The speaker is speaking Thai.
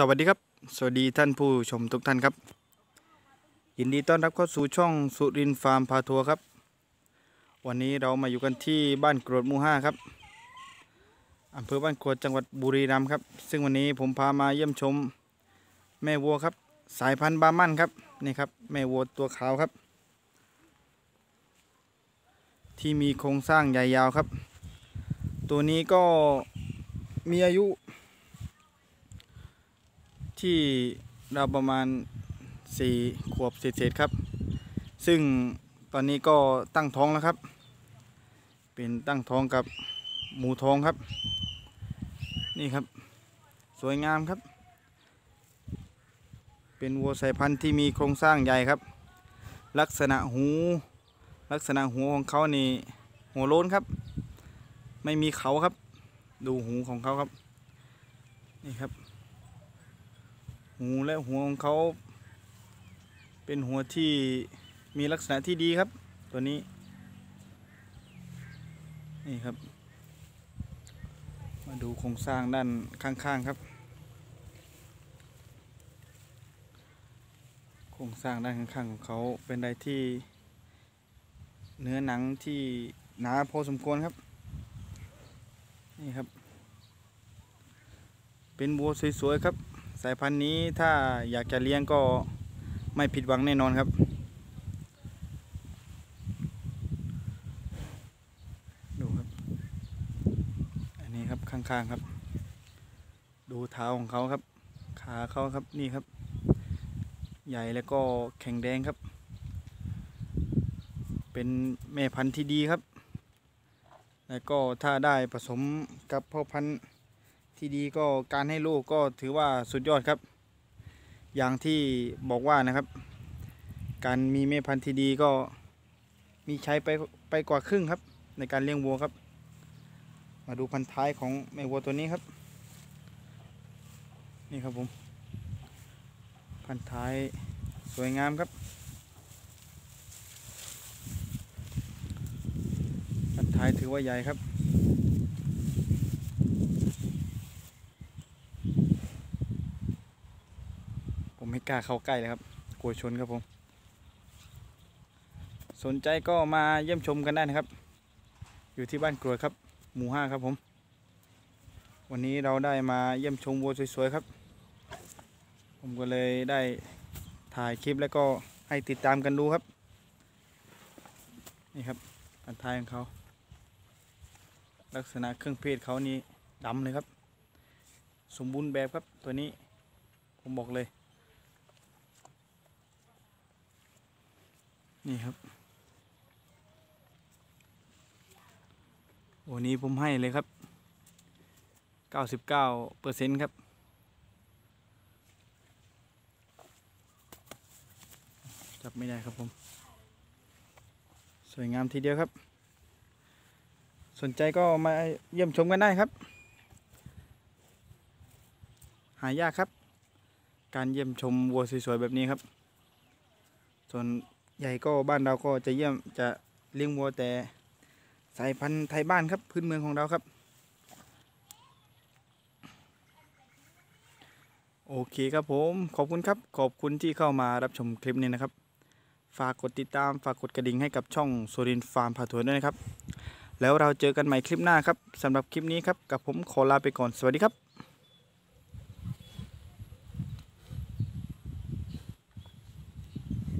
สวัสดีครับ สวัสดีท่านผู้ชมทุกท่านครับ ยินดีต้อนรับเข้าสู่ช่องสุรินทร์ฟาร์มพาทัวร์ครับ วันนี้เรามาอยู่กันที่บ้านกรวดมู่ห้าครับอำเภอบ้านกรวดจังหวัดบุรีรัมย์ครับ ซึ่งวันนี้ผมพามาเยี่ยมชมแม่วัวครับ สายพันธุ์บามันครับนี่ครับแม่วัวตัวขาวครับ ที่มีโครงสร้างใหญ่ยาวครับ ตัวนี้ก็มีอายุ ที่เราประมาณ4ขวบเศษๆครับ ซึ่งตอนนี้ก็ตั้งท้องแล้วครับ เป็นตั้งท้องกับหมูท้องครับ นี่ครับ สวยงามครับ เป็นวัวสายพันธุ์ที่มีโครงสร้างใหญ่ครับ ลักษณะหู ลักษณะหูของเขานี่หัวโล้นครับ ไม่มีเขาครับ ดูหูของเขาครับ นี่ครับ หูและหัวของเขา เป็นหัวที่มีลักษณะที่ดีครับ ตัวนี้ นี่ครับ มาดูโครงสร้างด้านข้างๆครับ โครงสร้างด้านข้างๆของเขาเป็นอะไรที่เนื้อหนังที่หนาพอสมควรครับ นี่ครับ เป็นวัวสวยๆครับ สายพันธุ์นี้ถ้าอยากจะเลี้ยงก็ไม่ผิดหวังแน่นอนครับ ดูครับ อันนี้ครับข้างๆครับ ดูเท้าของเขาครับ ขาเขาครับนี่ครับ ใหญ่แล้วก็แข็งแรงครับ เป็นแม่พันธุ์ที่ดีครับ แล้วก็ถ้าได้ผสมกับพ่อพันธุ์ ที่ดีก็การให้ลูกก็ถือว่าสุดยอดครับ อย่างที่บอกว่านะครับ การมีแม่พันธุ์ที่ดีก็มีใช้ไปไปกว่าครึ่งครับ ในการเลี้ยงวัวครับ มาดูพันธุ์ท้ายของแม่วัวตัวนี้ครับ นี่ครับผม พันธุ์ท้ายสวยงามครับ พันธุ์ท้ายถือว่าใหญ่ครับ ผม ไม่กล้าเข้าใกล้เลยครับ กลัวชนครับผม สนใจก็มาเยี่ยมชมกันได้นะครับ อยู่ที่บ้านกรวครับ หมู่ห้าครับผม วันนี้เราได้มาเยี่ยมชมวัวสวยๆครับ ผมก็เลยได้ถ่ายคลิปแล้วก็ให้ติดตามกันดูครับ นี่ครับอันท้ายของเขาลักษณะเครื่องเพศเขานี่ดำเลยครับ สมบูรณ์แบบครับตัวนี้ ผมบอกเลย นี่ครับ วันนี้ผมให้เลยครับ 99เปอร์เซ็นต์ครับ จับไม่ได้ครับผม สวยงามทีเดียวครับ สนใจก็มาเยี่ยมชมกันได้ครับ หายากครับ การเยี่ยมชมวัวสวยๆแบบนี้ครับ ส่วน ใหญ่ก็บ้านเราก็จะเยี่ยมจะเลี้ยงวัวแต่สายพันธุ์ไทยบ้านครับพื้นเมืองของเราครับ โอเคครับผมขอบคุณครับ ขอบคุณที่เข้ามารับชมคลิปนี้นะครับ ฝากกดติดตามฝากกดกระดิ่งให้กับช่องโซรินฟาร์มพาทัวร์ด้วยนะครับ แล้วเราเจอกันใหม่คลิปหน้าครับสำหรับคลิปนี้ครับกับผมขอลาไปก่อนสวัสดีครับ